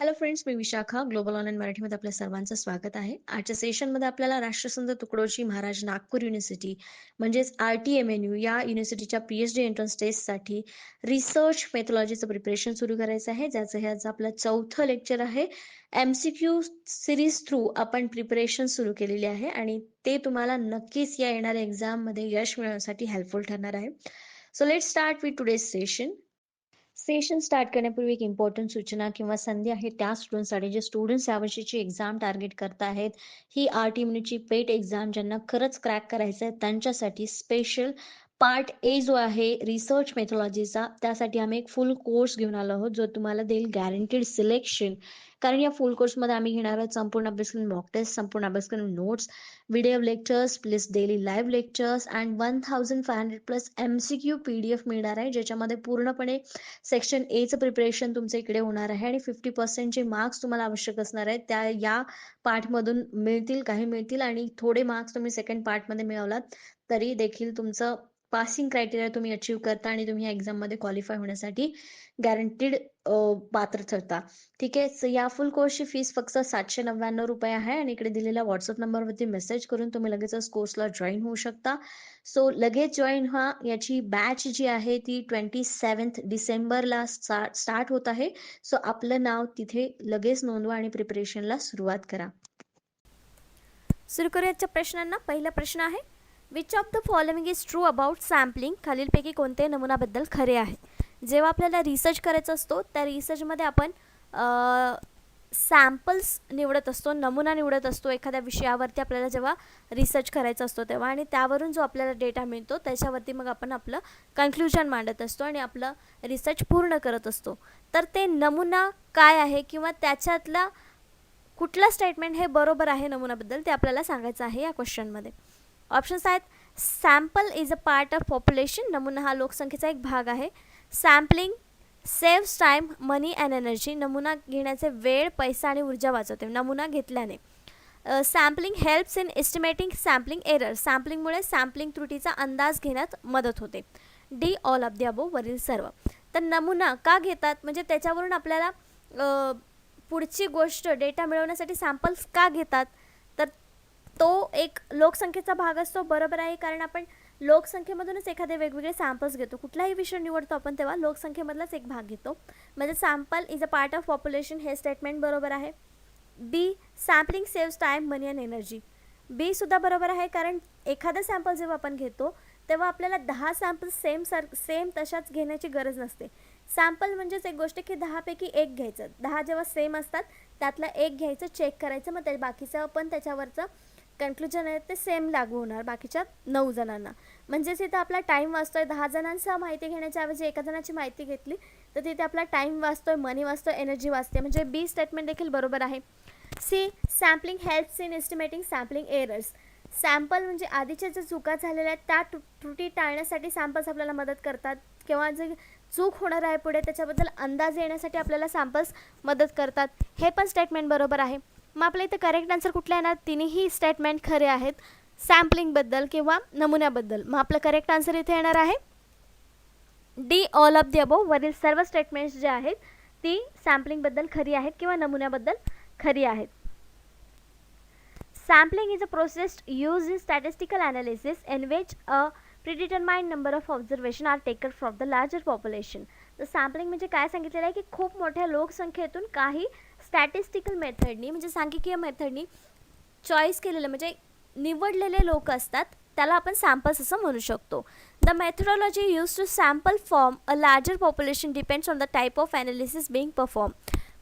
Hello friends मी Vishakha global online मराठीमध्ये आपल्या सर्वांचं स्वागत आहे. आजच्या सेशनमध्ये आपल्याला राष्ट्रसंत तुकडोजी महाराज नागपूर युनिव्हर्सिटी म्हणजेच R T M N U या युनिव्हर्सिटीच्या पी एच डी एंट्रन्स टेस्टसाठी रिसर्च मेथॉलॉजीचं प्रिपरेशन सुरू करायचं आहे. ज्याचं हे आज आपलं चौथं लेक्चर आहे. M C Q series through आपण प्रिपरेशन सुरू केलेली आहे आणि ते तुम्हाला नक्कीच या येणाऱ्या एक्झाममध्ये यश मिळवण्यासाठी हेल्पफुल ठरणार आहे. So let start with today's session session start करण्यापूर्वी एक इम्पॉर्टंट सूचना किंवा संधी आहे. त्या स्टुडंटसाठी जे स्टुडंट्स यावर्षीची एक्झाम टार्गेट करत आहेत ही आर टी मिनिटची पेट एक्झाम ज्यांना खरंच क्रॅक करायचं आहे त्यांच्यासाठी स्पेशल पार्ट ए जो आहे रिसर्च मेथॉलॉजीचा त्यासाठी आम्ही एक फुल कोर्स घेऊन आलो आहोत जो तुम्हाला देईल गॅरंटीड सिलेक्शन कारण या फुल कोर्समध्ये आम्ही घेणार आहोत संपूर्ण अभ्यासक्रम मॉक टेस्ट संपूर्ण अभ्यासक्रम notes video lectures plus daily live lectures and one thousand five hundred plus M C Q P D F मिळणार आहे ज्याच्यामध्ये पूर्णपणे सेक्शन एचं प्रिपरेशन तुमचं इकडे होणार आहे आणि फिफ्टी पर्सेंटचे मार्क्स तुम्हाला आवश्यक असणार आहेत. त्या या पार्टमधून मिळतील काही मिळतील आणि थोडे मार्क्स तुम्ही सेकंड पार्टमध्ये मिळवलात तरी देखील तुमचं पासिंग क्रायटेरिया तुम्ही अचीव करता आणि तुम्ही या एक्झाममध्ये क्वालिफाय होण्यासाठी गॅरंटीड पात्र ठरता. ठीक आहे? या फुल कोर्सची फीस फक्त सातशे नव्याण्णव रुपये आहे आणि इकडे दिलेल्या व्हॉट्सअप नंबरवरती मेसेज करून तुम्ही लगेचच कोर्सला जॉईन होऊ शकता. सो लगेच जॉईन व्हा याची बॅच जी आहे ती ट्वेंटी सेवन्थ डिसेंबरला स्टार्ट होत आहे. सो आपलं नाव तिथे लगेच नोंदवा आणि प्रिपरेशनला सुरुवात करा. सुरू करूयाच्या प्रश्नांना. पहिला प्रश्न आहे which of the following is true about sampling खालीलपैकी कोणत्याही नमुनाबद्दल खरे आहे जेव्हा आपल्याला रिसर्च करायचा असतो त्या रिसर्चमध्ये आपण सॅम्पल्स निवडत असतो नमुना निवडत असतो एखाद्या विषयावरती आपल्याला जेव्हा रिसर्च करायचा असतो तेव्हा आणि त्यावरून जो आपल्याला डेटा मिळतो त्याच्यावरती मग आपण आपलं कन्क्ल्युजन मांडत असतो आणि आपलं रिसर्च पूर्ण करत असतो. तर ते नमुना काय आहे किंवा त्याच्यातला कुठलं स्टेटमेंट हे बरोबर आहे नमुनाबद्दल ते आपल्याला सांगायचं आहे या क्वेश्चनमध्ये ऑप्शन्स आहेत sample is a part of population नमुना हा लोकसंख्येचा एक भाग आहे. Sampling saves time money and energy नमुना घेण्याचे वेळ पैसा आणि ऊर्जा वाचवते नमुना घेतल्याने. Sampling helps in estimating sampling error सॅम्पलिंगमुळे sampling त्रुटीचा अंदाज घेण्यात मदत होते. D all of the above वरील सर्व. तर नमुना का घेतात? म्हणजे त्याच्यावरून आपल्याला पुढची गोष्ट डेटा मिळवण्यासाठी सॅम्पल्स का घेतात? तो एक लोकसंख्येचा भाग असतो बरोबर आहे? कारण आपण लोकसंख्येमधूनच एखादे वेगवेगळे सॅम्पल्स घेतो. कुठलाही विषय निवडतो आपण तेव्हा लोकसंख्येमधलाच एक भाग घेतो. म्हणजे sample is a part of population हे स्टेटमेंट बरोबर आहे. B sampling saves time money and energy B सुद्धा बरोबर आहे कारण एखादं सॅम्पल जेव्हा आपण घेतो तेव्हा आपल्याला दहा सॅम्पल सेम सर सेम तशाच घेण्याची गरज नसते. सॅम्पल म्हणजेच एक गोष्ट की दहापैकी एक घ्यायचं. दहा जेव्हा सेम असतात त्यातलं एक घ्यायचं चेक करायचं मग त्या बाकीचं पण त्याच्यावरचं कन्क्लुजन आहे ते सेम लागू होणार बाकीच्या नऊ जणांना. म्हणजेच इथं आपला टाईम वाचतोय. दहा जणांचा माहिती घेण्याच्या ऐवजी एका जणाची माहिती घेतली तर तिथे आपला टाईम वाचतोय मनी वाचतोय एनर्जी वाचते. म्हणजे बी स्टेटमेंट देखील बरोबर आहे. C sampling helps in estimating sampling errors sample म्हणजे आधीच्या ज्या चुका झालेल्या आहेत त्या त्रुटी टाळण्यासाठी सॅम्पल्स आपल्याला मदत करतात. किंवा जे चूक होणार आहे पुढे त्याच्याबद्दल अंदाज येण्यासाठी आपल्याला सॅम्पल्स मदत करतात. हे पण स्टेटमेंट बरोबर आहे. मग आपल्या इथं करेक्ट आन्सर कुठलं येणार तिन्ही स्टेटमेंट खरे आहेत. सॅम्पलिंगबद्दल किंवा नमुन्याबद्दल. मग आपलं करेक्ट आन्सर इथे येणार आहे. D all of the above वरील सर्व स्टेटमेंट्स जे आहेत ती सॅम्पलिंगबद्दल खरी आहेत किंवा नमुन्याबद्दल खरी आहेत. Sampling is a process use in statistical analysis in which a predetermined number of observation are taken from the larger population तर सॅम्पलिंग म्हणजे काय सांगितलेलं आहे की खूप मोठ्या लोकसंख्येतून काही स्टॅटिस्टिकल मेथडनी म्हणजे सांख्यिकीय मेथडनी चॉईस केलेलं म्हणजे निवडलेले लोक असतात त्याला आपण सॅम्पल्स असं म्हणू शकतो. The methodology use to sample form a larger population depends on the type of analysis being perform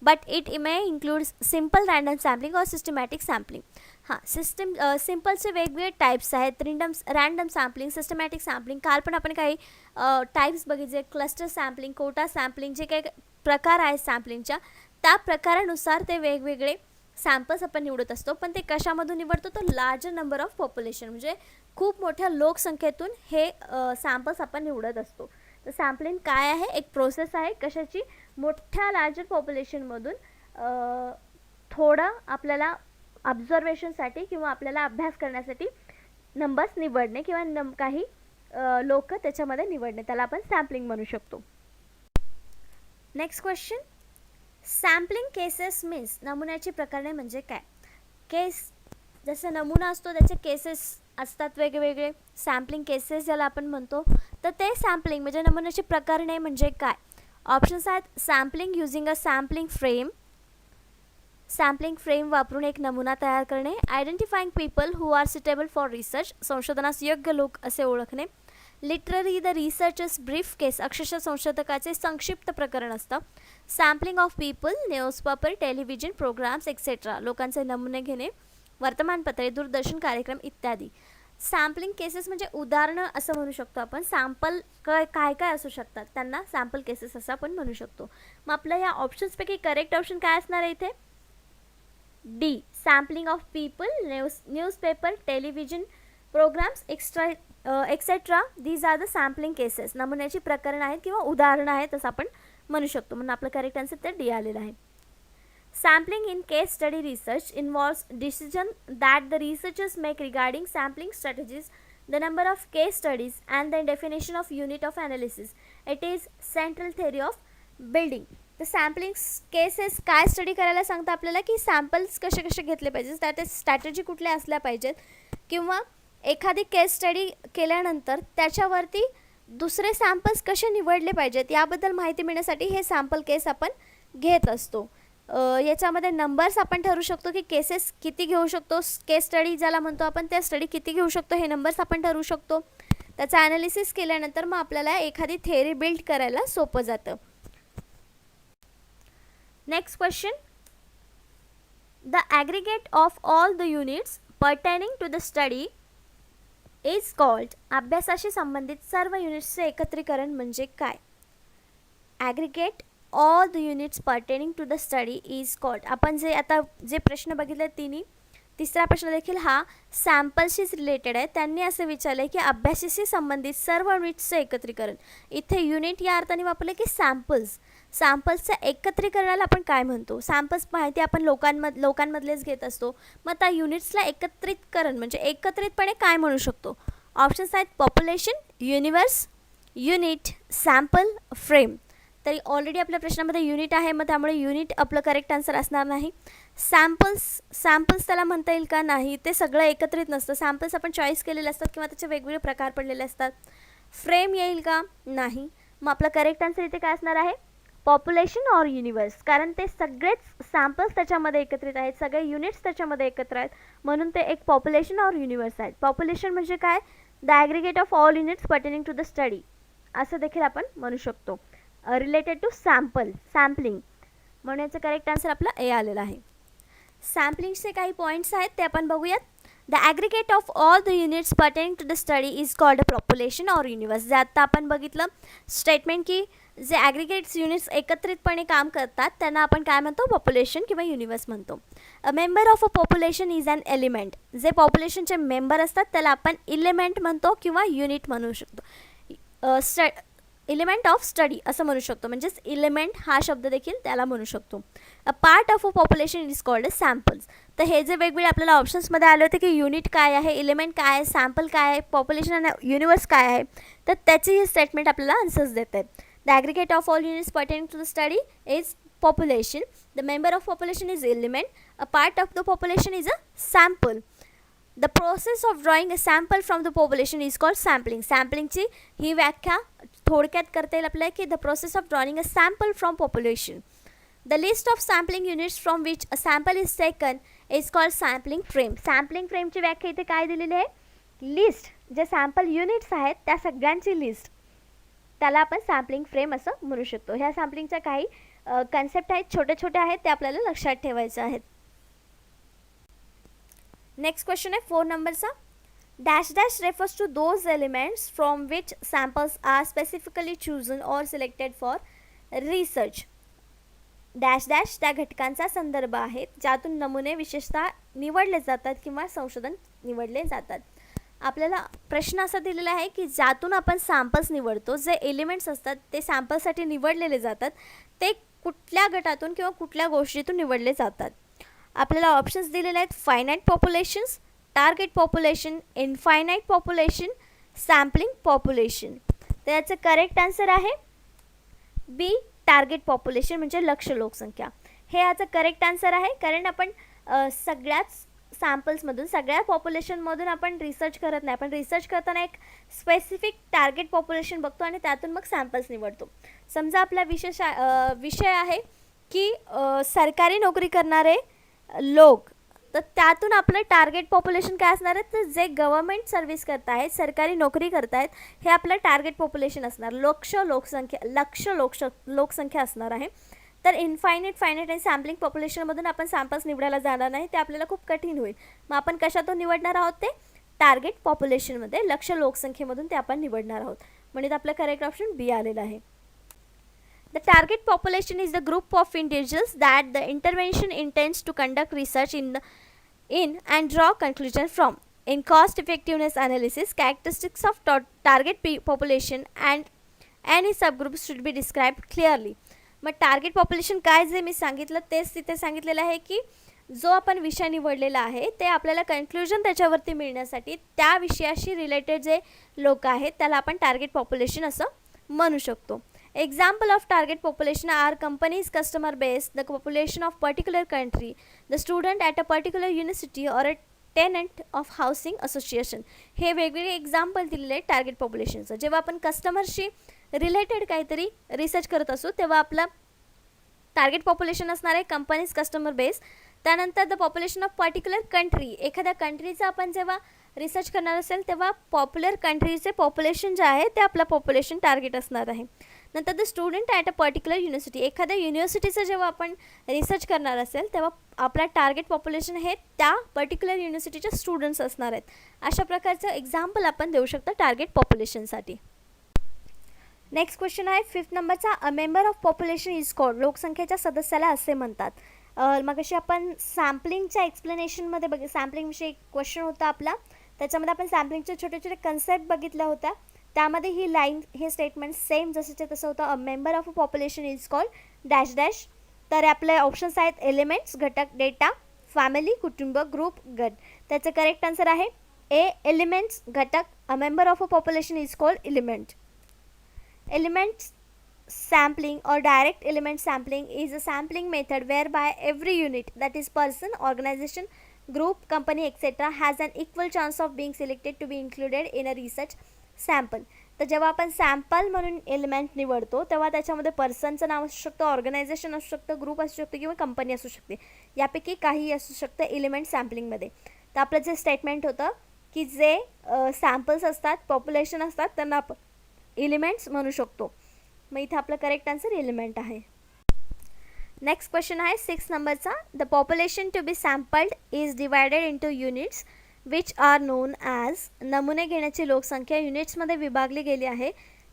but it may include simple random sampling or systematic sampling हां सिस्टम सिम्पलचे वेगवेगळे टाईप्स आहेत random random sampling systematic sampling काल पण आपण काही types बघितले cluster sampling Kota sampling जे काही प्रकार आहेत सॅम्पलिंगच्या त्या प्रकारानुसार ते वेगवेगळे सॅम्पल्स आपण निवडत असतो. पण ते कशामधून निवडतो? तर लार्जर नंबर ऑफ पॉप्युलेशन म्हणजे खूप मोठ्या लोकसंख्येतून हे सॅम्पल्स आपण निवडत असतो. तर सॅम्पलिंग काय आहे? एक प्रोसेस आहे. कशाची? मोठ्या लार्जर पॉप्युलेशनमधून थोडं आपल्याला ऑब्झर्वेशनसाठी किंवा आपल्याला अभ्यास करण्यासाठी नंबर्स निवडणे किंवा नम काही लोक त्याच्यामध्ये निवडणे. त्याला आपण सॅम्पलिंग म्हणू शकतो. Next question sampling cases means नमुन्याची प्रकरणे म्हणजे काय? केस जसं नमुना असतो त्याचे केसेस असतात वेगवेगळे. सॅम्पलिंग केसेस ज्याला आपण म्हणतो तर ते सॅम्पलिंग म्हणजे नमुन्याचे प्रकरणे म्हणजे काय? ऑप्शन्स आहेत sampling using a sampling frame. Sampling frame वापरून एक नमुना तयार करणे. Identifying people who are suitable for research. संशोधनास योग्य लोक असे ओळखणे. Literary the researchers brief case. अक्षरशः संशोधकाचे संक्षिप्त प्रकरण असतं. Sampling of people newspaper television programmes etcetera लोकांचे नमुने घेणे वर्तमानपत्रे दूरदर्शन कार्यक्रम इत्यादी. सॅम्पलिंग केसेस म्हणजे उदाहरणं असं म्हणू शकतो आपण. सॅम्पल काय काय काय असू शकतात? त्यांना सॅम्पल केसेस असं आपण म्हणू शकतो. मग आपलं या ऑप्शन्सपैकी करेक्ट ऑप्शन काय असणार आहे इथे? D sampling of people news newspaper television programmes extra etcetera these are the sampling cases. नमुन्याची प्रकरणं आहेत किंवा उदाहरणं आहेत असं आपण म्हणू शकतो. म्हणून आपलं करेक्ट आन्सर ते डी आलेलं आहे. Sampling in case study research involves decision that the researchers make regarding sampling strategies the number of case studies and the definition of unit of analysis. It is central theory of building. तर sampling cases काय study करायला सांगतं आपल्याला? की samples कसे कसे घेतले पाहिजेत. त्यात स्ट्रॅटेजी कुठल्या असल्या पाहिजेत. किंवा एखादी केस स्टडी केल्यानंतर त्याच्यावरती दुसरे सॅम्पल्स कसे निवडले पाहिजेत याबद्दल माहिती मिळण्यासाठी हे सॅम्पल केस आपण घेत असतो. याच्यामध्ये नंबर्स आपण ठरवू शकतो की केसेस किती घेऊ शकतो केस स्टडी ज्याला म्हणतो आपण त्या स्टडी किती घेऊ शकतो हे नंबर्स आपण ठरवू शकतो. त्याचं ॲनालिसिस केल्यानंतर मग आपल्याला एखादी थेअरी बिल्ड करायला सोपं जातं. Next question the aggregate of all the units pertaining to the study is called अभ्यासाशी संबंधित सर्व युनिट्सचे एकत्रीकरण म्हणजे काय? Aggregate all the units pertaining to the study is called आपण जे आता जे प्रश्न बघितले तिन्ही तिसरा प्रश्न देखील हा सॅम्पल्सशीच रिलेटेड आहे. त्यांनी असं विचारलं आहे की अभ्यासाशी संबंधित सर्व युनिट्सचं एकत्रीकरण. इथे युनिट या अर्थाने वापरलं की सॅम्पल्स सॅम्पल्सचं एकत्रीकरणाला आपण काय म्हणतो? सॅम्पल्स माहिती आपण लोकांमध लोकांमधलेच घेत असतो. मग त्या युनिट्सला एकत्रितकरण म्हणजे एकत्रितपणे काय म्हणू शकतो? ऑप्शन्स आहेत population universe unit sample frame तरी ऑलरेडी आपल्या प्रश्नामध्ये युनिट आहे मग त्यामुळे युनिट आपलं करेक्ट आन्सर असणार नाही. सॅम्पल्स सॅम्पल्स त्याला म्हणता येईल का नाही? ते सगळं एकत्रित नसतं. सॅम्पल्स आपण चॉईस केलेले असतात किंवा त्याचे वेगवेगळे प्रकार पडलेले असतात. फ्रेम येईल का? नाही. मग आपलं करेक्ट आन्सर इथे काय असणार आहे? पॉप्युलेशन ऑर युनिवर्स कारण ते सगळेच सॅम्पल्स त्याच्यामध्ये एकत्रित आहेत सगळे युनिट्स त्याच्यामध्ये एकत्र आहेत. म्हणून ते एक पॉप्युलेशन ऑर युनिवर्स आहेत. पॉप्युलेशन म्हणजे काय? The aggregate of all units pertaining to the study असं देखील आपण म्हणू शकतो. रिलेटेड टू सॅम्पल सॅम्पलिंग म्हणून याचं करेक्ट आन्सर आपला ए आलेला आहे. सॅम्पलिंगचे काही पॉईंट्स आहेत ते आपण बघूयात. The aggregate of all the units pertaining to the study is called a population or universe जे आत्ता आपण बघितलं स्टेटमेंट की जे ॲग्रिगेट्स युनिट्स एकत्रितपणे काम करतात त्यांना आपण काय म्हणतो? पॉप्युलेशन किंवा युनिवर्स म्हणतो. A member of a population is an element जे पॉप्युलेशनचे मेंबर असतात त्याला आपण इलिमेंट म्हणतो किंवा युनिट म्हणू शकतो. स्ट इलिमेंट ऑफ स्टडी असं म्हणू शकतो. म्हणजेच इलिमेंट हा शब्द देखील त्याला म्हणू शकतो. A part of a population is called a samples तर हे जे वेगवेगळे आपल्याला ऑप्शन्समध्ये आले होते की युनिट काय आहे इलिमेंट काय आहे सॅम्पल काय आहे पॉप्युलेशन आणि युनिवर्स काय आहे तर त्याची ही स्टेटमेंट आपल्याला आन्सर्स देत. आहेत the aggregate of all units pertaining to the study is population. The member of population is element. A part of the population is a sample. The process of drawing a sample from the population is called sampling. सॅम्पलिंगची ही व्याख्या थोडक्यात करता येईल आपल्याला की the process of drawing a sample from population the list of sampling units from which a sample is second is called sampling frame sampling फ्रेमची व्याख्या इथे काय दिलेली आहे? लिस्ट जे सॅम्पल युनिट्स आहेत त्या सगळ्यांची लिस्ट त्याला आपण सॅम्पलिंग फ्रेम असं म्हणू शकतो. ह्या सॅम्पलिंगच्या काही कन्सेप्ट आहेत छोटे छोटे आहेत ते आपल्याला लक्षात ठेवायचे आहेत. नेक्स्ट क्वेश्चन आहे फोर नंबरचा dash dash refers to those elements from which samples are specifically chosen or selected for research dash dash त्या घटकांचा संदर्भ आहे ज्यातून नमुने विशेषतः निवडले जातात किंवा संशोधन निवडले जातात. आपल्याला प्रश्न असा दिलेला आहे की ज्यातून आपण सॅम्पल्स निवडतो जे एलिमेंट्स असतात ते सॅम्पलसाठी निवडलेले जातात. ते कुठल्या गटातून किंवा कुठल्या गोष्टीतून निवडले जातात. आपल्याला ऑप्शन्स दिलेले आहेत finite populations target population infinite population sampling population तर याचं करेक्ट आन्सर आहे बी टार्गेट पॉप्युलेशन म्हणजे लक्ष लोकसंख्या. हे याचं करेक्ट आन्सर आहे कारण आपण सगळ्याच सॅम्पल्समधून सगळ्या पॉप्युलेशनमधून आपण रिसर्च करत नाही. आपण रिसर्च करताना एक स्पेसिफिक टार्गेट पॉप्युलेशन बघतो आणि त्यातून मग सॅम्पल्स निवडतो. समजा आपला विषय विषय आहे की सरकारी नोकरी करणारे लोक तर त्यातून आपलं टार्गेट पॉप्युलेशन काय असणार आहे? तर जे गव्हर्मेंट सर्व्हिस करत आहेत सरकारी नोकरी करत आहेत हे आपलं टार्गेट पॉप्युलेशन असणार. लक्ष लोकसंख्या लक्ष लोकश लोकसंख्या असणार आहे. तर इनफाइनाइट फाइनाइट आणि सॅम्पलिंग पॉप्युलेशनमधून आपण सॅम्पल्स निवडायला जाणार नाही. ते आपल्याला खूप कठीण होईल. मग आपण कशातून निवडणार आहोत ते? टार्गेट पॉप्युलेशनमध्ये लक्ष लोकसंख्येमधून ते आपण निवडणार आहोत. म्हणजे आपला करेक्ट ऑप्शन बी आलेला आहे. The target population is the group of individuals that the intervention intends to conduct research in the in and draw conclusion from in cost effectiveness analysis characteristics of to target P population and and he subgroup should be describe clearly मग target population काय जे मी सांगितलं तेच तिथे सांगितलेलं आहे की जो आपण विषय निवडलेला आहे ते आपल्याला कन्क्लुजन त्याच्यावरती मिळण्यासाठी त्या विषयाशी रिलेटेड जे लोक आहेत त्याला आपण टार्गेट पॉप्युलेशन असं म्हणू शकतो. Example of target population are companies customer base the population of particular country the student at a particular university or a tenant of housing association हे वेगवेगळे एक्झाम्पल दिलेले टार्गेट पॉप्युलेशनचं जेव्हा आपण कस्टमरशी रिलेटेड काहीतरी रिसर्च करत असू तेव्हा आपलं टार्गेट पॉप्युलेशन असणार आहे कंपनीज कस्टमर बेस त्यानंतर the population of particular country एखाद्या कंट्रीचं आपण जेव्हा रिसर्च करणार असेल तेव्हा पॉप्युलर कंट्रीचे पॉप्युलेशन जे आहे ते आपलं पॉप्युलेशन टार्गेट असणार आहे. नंतर the student at a particular university एखाद्या युनिव्हर्सिटीचं जेव्हा आपण रिसर्च करणार असेल तेव्हा आपला टार्गेट पॉप्युलेशन हे त्या पर्टिक्युलर युनिव्हर्सिटीच्या स्टुडंट्स असणार आहेत. अशा प्रकारचं एक्झाम्पल आपण देऊ शकतो टार्गेट पॉप्युलेशनसाठी नेक्स्ट क्वेश्चन आहे फिफ्थ नंबरचा a member of population is called लोकसंख्येच्या सदस्याला असे म्हणतात. मग अशी आपण सॅम्पलिंगच्या एक्सप्लेनेशनमध्ये बघ सॅम्पलिंगविषयी क्वेश्चन होता आपला. त्याच्यामध्ये आपण सॅम्पलिंगचे छोटे छोटे कन्सेप्ट बघितल्या होत्या. त्यामध्ये ही लाईन हे स्टेटमेंट सेम जसंच्या तसं होतं a member of a population is called dash dash तर आपले ऑप्शन्स आहेत एलिमेंट्स घटक डेटा फॅमिली कुटुंब ग्रुप गट त्याचं करेक्ट आन्सर आहे ए एलिमेंट्स घटक a member of a population is called element Element sampling or direct element sampling is a sampling method whereby every unit that is person, organization, group, company etc. has an equal chance of being selected to be included in a research sample. तर जेव्हा आपण sample म्हणून element निवडतो तेव्हा त्याच्यामध्ये पर्सनचं नाव असू शकतं organisation असू शकतं ग्रुप असू शकतं किंवा कंपनी असू शकते यापैकी काही असू शकतं एलिमेंट सॅम्पलिंगमध्ये तर आपलं जे स्टेटमेंट होतं की जे सॅम्पल्स असतात पॉप्युलेशन असतात त्यांना आपण एलिमेंट्स म्हणू शकतो. मग इथे आपलं करेक्ट आन्सर एलिमेंट आहे. नेक्स्ट क्वेश्चन आहे सिक्स नंबरचा the population to be sampled is divided into units which are known as नमुने घेण्याची लोकसंख्या युनिट्समध्ये विभागली गेली आहे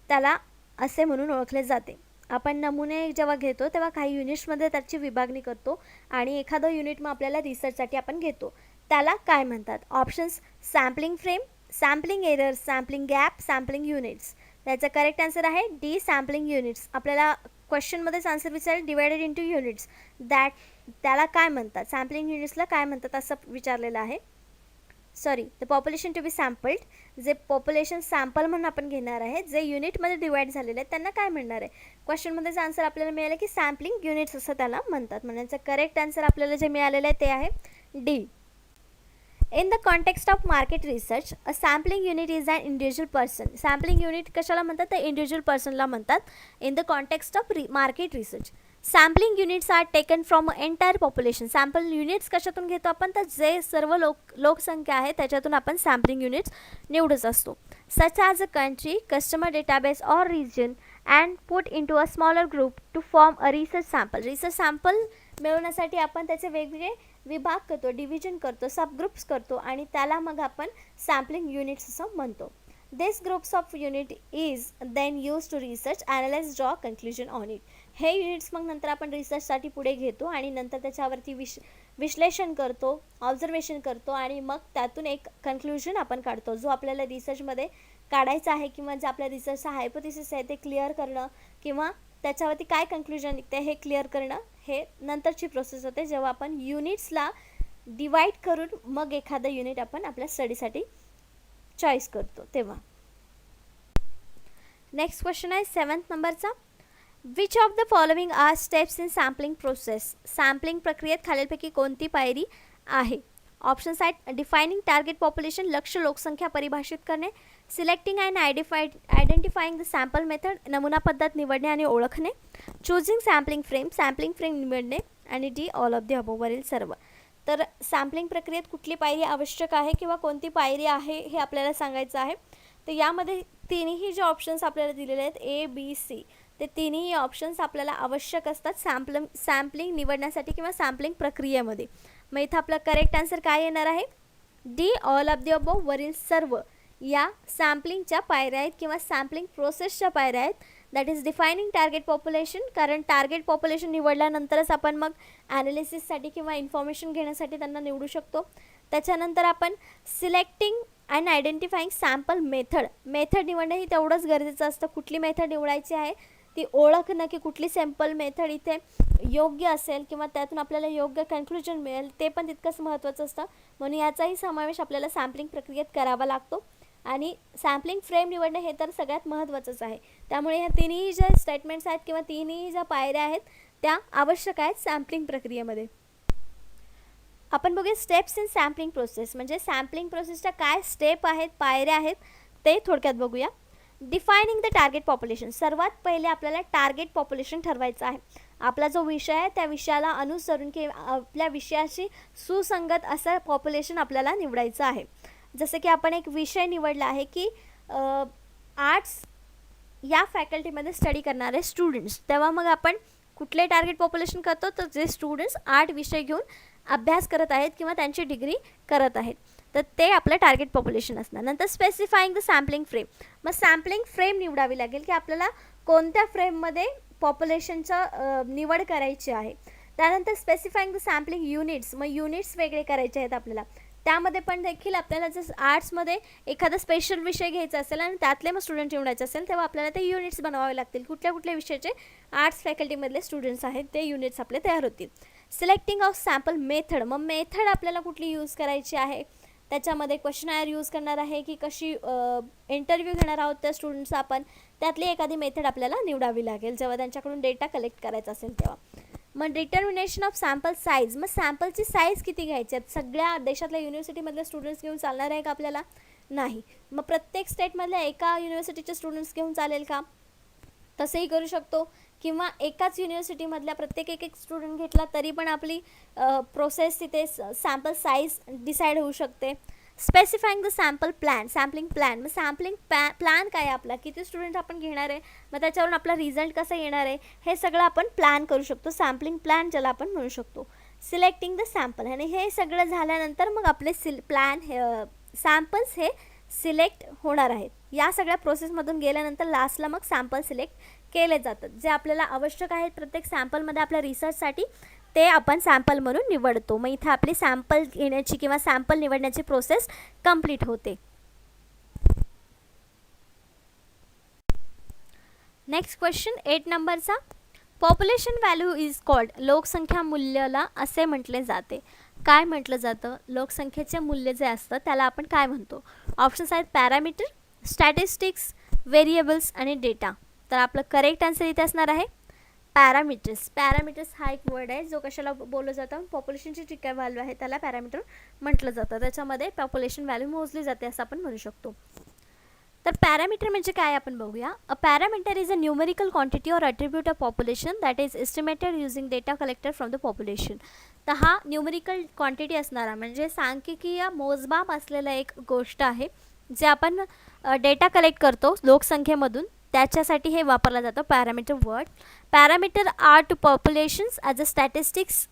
त्याला असे म्हणून ओळखले जाते. आपण नमुने जेव्हा घेतो तेव्हा काही युनिट्समध्ये त्याची विभागणी करतो आणि एखादं युनिट मग आपल्याला रिसर्चसाठी आपण घेतो. त्याला काय म्हणतात? Options sampling frame sampling error sampling gap sampling units त्याचं करेक्ट आन्सर आहे डी सॅम्पलिंग युनिट्स आपल्याला क्वेश्चनमध्येच आन्सर विचारेल डिवायडेड इंटू युनिट्स दॅट त्याला काय म्हणतात? सॅम्पलिंग युनिट्सला काय म्हणतात असं विचारलेलं आहे. Sorry the population to be sampled जे पॉप्युलेशन सॅम्पल म्हणून आपण घेणार आहे जे युनिटमध्ये डिवाईड झालेले आहेत त्यांना काय म्हणणार आहे? क्वेश्चनमध्येच आन्सर आपल्याला मिळालं की सॅम्पलिंग युनिट्स असं त्याला म्हणतात. म्हणजे करेक्ट आन्सर आपल्याला जे मिळालेलं आहे ते आहे D in the context of market research a sampling unit is an individual person sampling unit कशाला म्हणतात? तर इंडिव्हिज्युअल पर्सनला म्हणतात. In the context of re market research sampling units are taken from a entire population sample units कशातून घेतो आपण? तर जे सर्व लोक लोकसंख्या आहे त्याच्यातून आपण सॅम्पलिंग युनिट्स निवडत असतो. Such as a country customer database or region and put into a smaller group to form a research sample research sample मिळवण्यासाठी आपण त्याचे वेगवेगळे विभाग करतो डिव्हिजन करतो सबग्रुप्स करतो आणि त्याला मग आपण सॅम्पलिंग युनिट्स असं म्हणतो. This groups of unit is then use to research analyse draw conclusion on it हे युनिट्स मग नंतर आपण रिसर्चसाठी पुढे घेतो आणि नंतर त्याच्यावरती विश विश्लेषण करतो ऑब्झर्वेशन करतो आणि मग त्यातून एक कन्क्ल्युजन आपण काढतो. जो आपल्याला रिसर्चमध्ये काढायचा आहे किंवा जे आपल्या रिसर्चचा हायपोथिसिस आहे ते क्लिअर करणं किंवा त्याच्यावरती काय कन्क्ल्युजन निघते हे क्लिअर करणं हे नंतरची प्रोसेस होते जेव्हा आपण युनिट्सला डिवाईड करून मग एखादं युनिट आपण आपल्या स्टडीसाठी चॉईस करतो तेव्हा. नेक्स्ट क्वेश्चन आहे सेवन्थ नंबरचा which of the following are steps in sampling process sampling प्रक्रियेत खालीलपैकी कोणती पायरी आहे? ऑप्शन्स आहेत डिफायनिंग टार्गेट पॉप्युलेशन लक्ष लोकसंख्या परिभाषित करणे selecting and identified identifying the sample method नमुना पद्धत निवडणे आणि ओळखणे choosing sampling frame sampling frame निवडणे आणि डी ऑल ऑफ दी अबोवरील सर्व. तर सॅम्पलिंग प्रक्रियेत कुठली पायरी आवश्यक आहे किंवा कोणती पायरी आहे हे आपल्याला सांगायचं आहे. तर यामध्ये तिन्ही जे ऑप्शन्स आपल्याला दिलेले आहेत ए बी सी ते तिन्ही ऑप्शन्स आपल्याला आवश्यक असतात सॅम्पलिंग सॅम्पलिंग निवडण्यासाठी किंवा सॅम्पलिंग प्रक्रियेमध्ये. मग इथं आपलं करेक्ट आन्सर काय येणार आहे? D all of the above वरील सर्व. या सॅम्पलिंगच्या पायऱ्या आहेत किंवा सॅम्पलिंग प्रोसेसच्या पायऱ्या आहेत. That is defining target population कारण टार्गेट पॉप्युलेशन निवडल्यानंतरच आपण मग ॲनालिसिससाठी किंवा इन्फॉर्मेशन घेण्यासाठी त्यांना निवडू शकतो. त्याच्यानंतर आपण selecting and identifying sample method method निवडणं ही तेवढंच गरजेचं असतं. कुठली मेथड निवडायची आहे ती ओळखणं की कुठली सॅम्पल मेथड इथे योग्य असेल किंवा त्यातून आपल्याला योग्य कन्क्लुजन मिळेल ते पण तितकंच महत्त्वाचं असतं. म्हणून याचाही समावेश आपल्याला सॅम्पलिंग प्रक्रियेत करावा लागतो. आणि सॅम्पलिंग फ्रेम निवडणं हे तर सगळ्यात महत्त्वाचंच आहे. त्यामुळे ह्या तिन्ही ज्या स्टेटमेंट्स आहेत किंवा तिन्ही ज्या पायऱ्या आहेत त्या आवश्यक आहेत सॅम्पलिंग प्रक्रियेमध्ये. आपण बघूया स्टेप्स इन सॅम्पलिंग प्रोसेस म्हणजे सॅम्पलिंग प्रोसेसच्या काय स्टेप आहेत पायऱ्या आहेत ते थोडक्यात बघूया. डिफायनिंग द टार्गेट पॉप्युलेशन सर्वात पहिले आपल्याला टार्गेट पॉप्युलेशन ठरवायचं आहे. आपला जो विषय आहे त्या विषयाला अनुसरून किंवा आपल्या विषयाशी सुसंगत असं पॉप्युलेशन आपल्याला निवडायचं आहे. जसं की आपण एक विषय निवडला आहे की आर्ट्स या फॅकल्टीमध्ये स्टडी करणारे स्टुडंट्स. तेव्हा मग आपण कुठले टार्गेट पॉप्युलेशन करतो तर जे स्टुडंट्स आर्ट विषय घेऊन अभ्यास करत आहेत किंवा त्यांची डिग्री करत आहेत. तर ते आपलं टार्गेट पॉप्युलेशन असणार. नंतर स्पेसिफाईंग द सॅम्पलिंग फ्रेम मग सॅम्पलिंग फ्रेम निवडावी लागेल की आपल्याला कोणत्या फ्रेममध्ये पॉप्युलेशनचं निवड करायची आहे. त्यानंतर स्पेसिफाईंग द सॅम्पलिंग युनिट्स मग युनिट्स वेगळे करायचे आहेत आपल्याला. त्यामध्ये पण देखील आपल्याला जर आर्ट्समध्ये एखादा स्पेशल विषय घ्यायचा असेल आणि त्यातले मग स्टुडंट निवडायचे असेल तेव्हा आपल्याला ते युनिट्स बनवावे लागतील. कुठल्या कुठल्या विषयाचे आर्ट्स फॅकल्टीमधले स्टुडंट्स आहेत ते युनिट्स आपले तयार होतील. सिलेक्टिंग ऑफ सॅम्पल मेथड मग मेथड आपल्याला कुठली यूज करायची आहे? त्याच्यामध्ये क्वेश्चनायर यूज करणार आहे की कशी इंटरव्ह्यू घेणार आहोत त्या स्टुडंट्सचा आपण? त्यातली एखादी मेथड आपल्याला निवडावी लागेल जेव्हा त्यांच्याकडून डेटा कलेक्ट करायचा असेल तेव्हा. मग डिटर्मिनेशन ऑफ सॅम्पल साईज मग सॅम्पलची साईज किती घ्यायची आहेत सगळ्या देशातल्या युनिव्हर्सिटीमधल्या स्टुडंट्स घेऊन चालणार आहे का आपल्याला? नाही. मग प्रत्येक स्टेटमधल्या एका युनिव्हर्सिटीचे स्टुडंट्स घेऊन चालेल का? तसंही करू शकतो. किंवा एकाच युनिव्हर्सिटीमधल्या प्रत्येक एक एक स्टुडंट घेतला तरी पण आपली प्रोसेस तिथे सॅम्पल साईज डिसाईड होऊ शकते. Specifying the sample plan sampling plan मग सॅम्पलिंग पॅ प्लॅन काय आपला? किती स्टुडंट आपण घेणार आहे? मग त्याच्यावरून आपला रिझल्ट कसा येणार आहे? हे सगळं आपण प्लॅन करू शकतो. सॅम्पलिंग प्लॅन ज्याला आपण म्हणू शकतो. सिलेक्टिंग द सॅम्पल आणि हे सगळं झाल्यानंतर मग आपले सिल प्लॅन हे सॅम्पल्स हे सिलेक्ट होणार आहेत. या सगळ्या प्रोसेसमधून गेल्यानंतर लास्टला मग सॅम्पल सिलेक्ट केले जातात. जे आपल्याला आवश्यक आहेत प्रत्येक सॅम्पलमध्ये आपल्या रिसर्चसाठी ते आपण सॅम्पल म्हणून निवडतो. मग इथं आपली सॅम्पल घेण्याची किंवा सॅम्पल निवडण्याची प्रोसेस कंप्लीट होते. नेक्स्ट क्वेश्चन एट नंबरचा पॉप्युलेशन व्हॅल्यू इज कॉल्ड लोकसंख्या मूल्याला असे म्हटले जाते. काय म्हटलं जातं? लोकसंख्येचे मूल्य जे असतं त्याला आपण काय म्हणतो? ऑप्शन्स आहेत पॅरामीटर स्टॅटिस्टिक्स व्हेरिएबल्स आणि डेटा तर आपलं करेक्ट आन्सर इथे असणार आहे. पॅरामीटर्स. पॅरामीटर्स हा एक वर्ड आहे जो कशाला बोललं जातं? पॉप्युलेशनची जी काय व्हॅल्यू आहे त्याला पॅरामीटर म्हटलं जातं. त्याच्यामध्ये पॉप्युलेशन व्हॅल्यू मोजली जाते असं आपण म्हणू शकतो. तर पॅरामीटर म्हणजे काय आपण बघूया? A parameter is a numerical quantity or attribute of population that is estimated using data collected from the population. तर हा न्यूमेरिकल क्वांटिटी असणारा म्हणजे सांख्यिकीय मोजमाप असलेला एक गोष्ट आहे जे आपण डेटा कलेक्ट करतो लोकसंख्येमधून. त्याच्यासाठी हे वापरलं जातं parameter word parameter are to populations as a statistics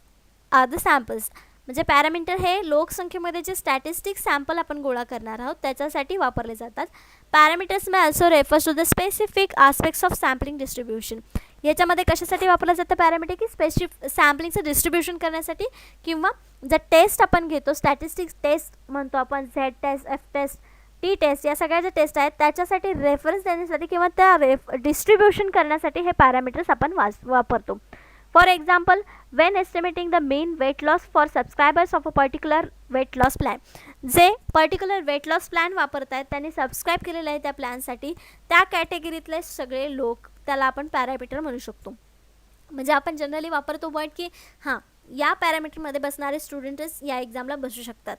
are the samples म्हणजे पॅरामीटर हे लोकसंख्येमध्ये जे स्टॅटिस्टिक सॅम्पल आपण गोळा करणार आहोत त्याच्यासाठी वापरले जातात. Parameters may also refers to the specific aspects of sampling distribution याच्यामध्ये कशासाठी वापरलं जातं पॅरामीटर की स्पेसिफ सॅम्पलिंगचं डिस्ट्रीब्युशन करण्यासाठी किंवा जर टेस्ट आपण घेतो स्टॅटिस्टिक्स टेस्ट म्हणतो आपण Z test F test T test या सगळ्या ज्या टेस्ट आहेत त्याच्यासाठी रेफरन्स देण्यासाठी किंवा त्या रेफ डिस्ट्रीब्युशन करण्यासाठी हे पॅरामीटर्स आपण वाच वापरतो. For example when estimating the mean weight loss for subscribers of a particular weight loss plan जे पर्टिक्युलर वेट लॉस प्लॅन वापरत आहेत त्यांनी सबस्क्राईब केलेलं आहे त्या प्लॅनसाठी त्या कॅटेगरीतले सगळे लोक त्याला आपण पॅरामीटर म्हणू शकतो. म्हणजे आपण जनरली वापरतो वर्ड की हां या पॅरामीटरमध्ये बसणारे स्टुडंटच या एक्झामला बसू शकतात.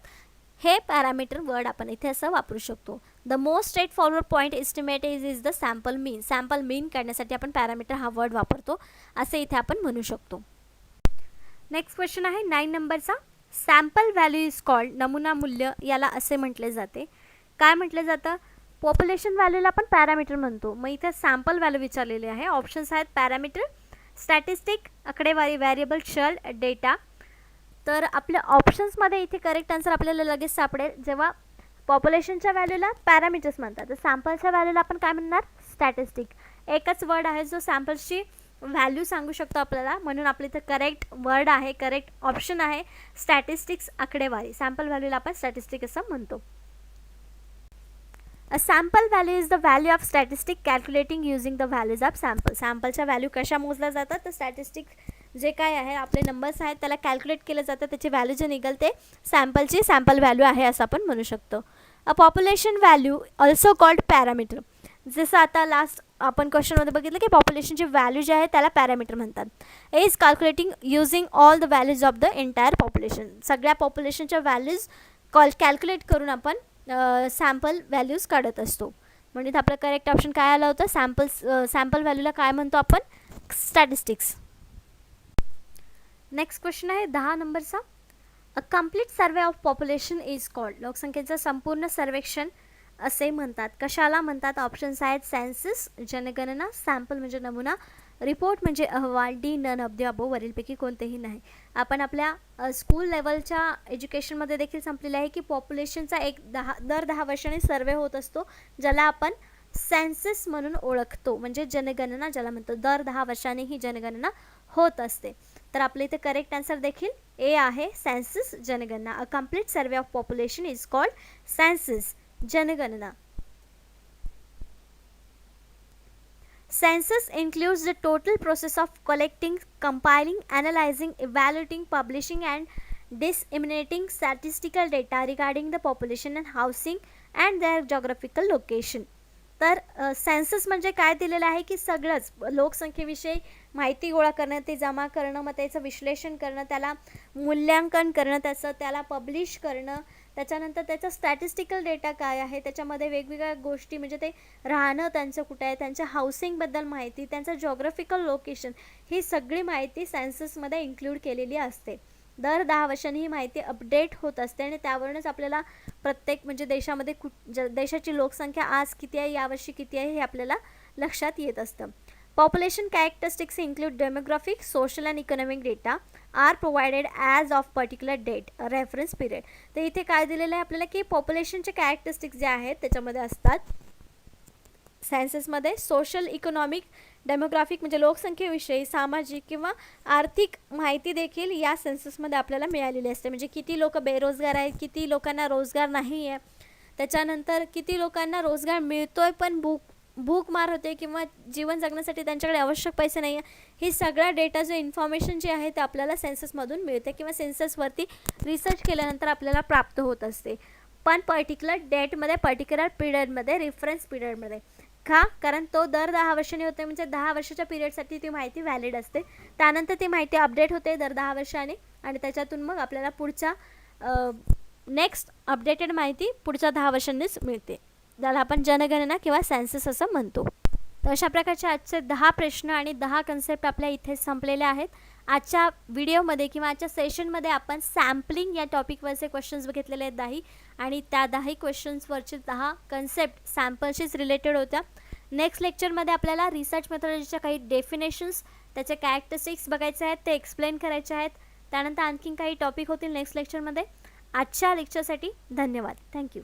हे पॅरामीटर वर्ड आपण इथे असं वापरू शकतो. The most straightforward point estimate is is the sample mean sample mean काढण्यासाठी आपण पॅरामीटर हा वर्ड वापरतो. असे इथे आपण म्हणू शकतो. नेक्स्ट क्वेश्चन आहे नाईन नंबरचा सॅम्पल व्हॅल्यू इज कॉल्ड नमुना मूल्य याला असे म्हटले जाते. काय म्हटलं जातं? पॉप्युलेशन व्हॅल्यूला आपण पॅरामीटर म्हणतो. मग इथे सॅम्पल व्हॅल्यू विचारलेले आहे. ऑप्शन्स आहेत पॅरामीटर स्टॅटिस्टिक आकडेवारी व्हॅरिएबल शल डेटा तर आपल्या ऑप्शन्समध्ये इथे करेक्ट आन्सर आपल्याला लगेच सापडेल. जेव्हा पॉप्युलेशनच्या व्हॅल्यूला पॅरामीटर्स म्हणतात. तर सॅम्पलच्या व्हॅल्यूला आपण काय म्हणणार? स्टॅटिस्टिक एकच वर्ड आहे जो सॅम्पल्सची व्हॅल्यू सांगू शकतो आपल्याला. म्हणून आपल्या इथं करेक्ट वर्ड आहे करेक्ट ऑप्शन आहे. स्टॅटिस्टिक्स आकडेवारी. सॅम्पल व्हॅल्यूला आपण स्टॅटिस्टिक असं म्हणतो. A sample value is the value of statistic calculating using the values of sample सॅम्पलच्या value कशा मोजल्या जातात? तर स्टॅटिस्टिक जे काय आहे आपले नंबर्स आहेत त्याला कॅल्क्युलेट केलं जातं त्याची व्हॅल्यू जे निघेल ते सॅम्पलची सॅम्पल व्हॅल्यू आहे असं आपण म्हणू शकतो. A population value also called parameter जसं आता लास्ट आपण क्वेश्चनमध्ये बघितलं की पॉप्युलेशनची व्हॅल्यू जी आहे त्याला पॅरामीटर म्हणतात. Is calculating using all the values of the entire population सगळ्या पॉप्युलेशनच्या व्हॅल्यूज कॉल कॅल्क्युलेट करून आपण सॅम्पल व्हॅल्यूज काढत असतो. म्हणजे आपलं करेक्ट ऑप्शन काय आलं होतं? सॅम्पल्स सॅम्पल व्हॅल्यूला काय म्हणतो आपण? स्टॅटिस्टिक्स नेक्स्ट क्वेश्चन आहे दहा नंबरचा a complete survey of population is called लोकसंख्येचं संपूर्ण सर्वेक्षण असे म्हणतात. कशाला म्हणतात? ऑप्शन्स आहेत सेन्सिस जनगणना सॅम्पल म्हणजे नमुना रिपोर्ट म्हणजे अहवाल D none of the the above वरीलपैकी कोणतेही नाही. आपण आपल्या स्कूल लेवलच्या एज्युकेशनमध्ये देखील संपलेलं आहे की पॉप्युलेशनचा एक दहा दर दहा वर्षांनी सर्वे होत असतो ज्याला आपण सेन्सिस म्हणून ओळखतो. म्हणजे जनगणना ज्याला म्हणतो. दर दहा वर्षांनी ही जनगणना होत असते. तर आपले इथे करेक्ट आन्सर देखील ए आहे सॅन्सिस जनगणना. A complete survey of population is called census जनगणना. Census includes the total process of collecting compiling analysing evaluating publishing and disseminating statistical data regarding the population and housing and their geographical location तर census म्हणजे काय दिलेलं आहे की सगळंच लोकसंख्येविषयी माहिती गोळा करणं ते जमा करणं मग त्याचं विश्लेषण करणं त्याला मूल्यांकन करणं त्याचं त्याला पब्लिश करणं त्याच्यानंतर त्याचा स्टॅटिस्टिकल डेटा काय आहे त्याच्यामध्ये वेगवेगळ्या गोष्टी म्हणजे ते राहणं त्यांचं कुठं आहे त्यांच्या हाऊसिंगबद्दल माहिती त्यांचं जॉग्राफिकल लोकेशन ही सगळी माहिती सेन्ससमध्ये इन्क्लूड केलेली असते. दर दहा वर्षांनी ही माहिती अपडेट होत असते आणि त्यावरूनच आपल्याला प्रत्येक म्हणजे देशामध्ये कुठ ज देशाची लोकसंख्या आज किती आहे यावर्षी किती आहे हे आपल्याला लक्षात येत असतं. Population characteristics include demographic social and economic data are provided as of particular date reference period तर इथे काय दिलेलं आहे आपल्याला की पॉप्युलेशनचे कॅरेक्टरिस्टिक्स जे आहेत त्याच्यामध्ये असतात. सायन्सेसमध्ये सोशल इकॉनॉमिक डेमोग्राफिक म्हणजे लोकसंख्येविषयी सामाजिक किंवा आर्थिक माहिती देखील या सेन्ससमध्ये आपल्याला मिळालेली असते. म्हणजे किती लोक बेरोजगार आहेत किती लोकांना रोजगार नाही आहे. त्याच्यानंतर किती लोकांना रोजगार मिळतो आहे पण भूक भूक मार होते किंवा जीवन जगण्यासाठी त्यांच्याकडे आवश्यक पैसे नाही आहे. ही सगळा डेटा जो इन्फॉर्मेशन जे आहे ते आपल्याला सेन्ससमधून मिळते किंवा सेन्ससवरती रिसर्च केल्यानंतर आपल्याला प्राप्त होत असते. पण पर्टिक्युलर डेटमध्ये पर्टिक्युलर पिरियडमध्ये रेफरन्स पिरियडमध्ये का? कारण तो दर दहा वर्षांनी होते म्हणजे दहा वर्षाच्या पिरियडसाठी ती माहिती व्हॅलिड असते. त्यानंतर ती माहिती अपडेट होते दर दहा वर्षाने आणि त्याच्यातून मग आपल्याला पुढच्या नेक्स्ट अपडेटेड माहिती पुढच्या दहा वर्षांनीच मिळते. ज्याला आपण जनगणना किंवा सेन्सस असं म्हणतो. तर अशा प्रकारचे आजचे दहा प्रश्न आणि दहा कन्सेप्ट आपल्या इथे संपलेले आहेत. आजच्या व्हिडिओमध्ये किंवा आजच्या सेशनमध्ये आपण सॅम्पलिंग या टॉपिकवरचे क्वेश्चन्स बघितलेले आहेत दहाही आणि त्या दहाही क्वेश्चन्सवरचे दहा कन्सेप्ट सॅम्पल्सशीच रिलेटेड होत्या. नेक्स्ट लेक्चरमध्ये आपल्याला रिसर्च मेथॉलॉजीच्या काही डेफिनेशन्स त्याचे कॅरेक्टरिस्टिक्स बघायचे आहेत ते एक्सप्लेन करायचे आहेत. त्यानंतर आणखीन काही टॉपिक होतील नेक्स्ट लेक्चरमध्ये आजच्या लेक्चरसाठी धन्यवाद. थँक्यू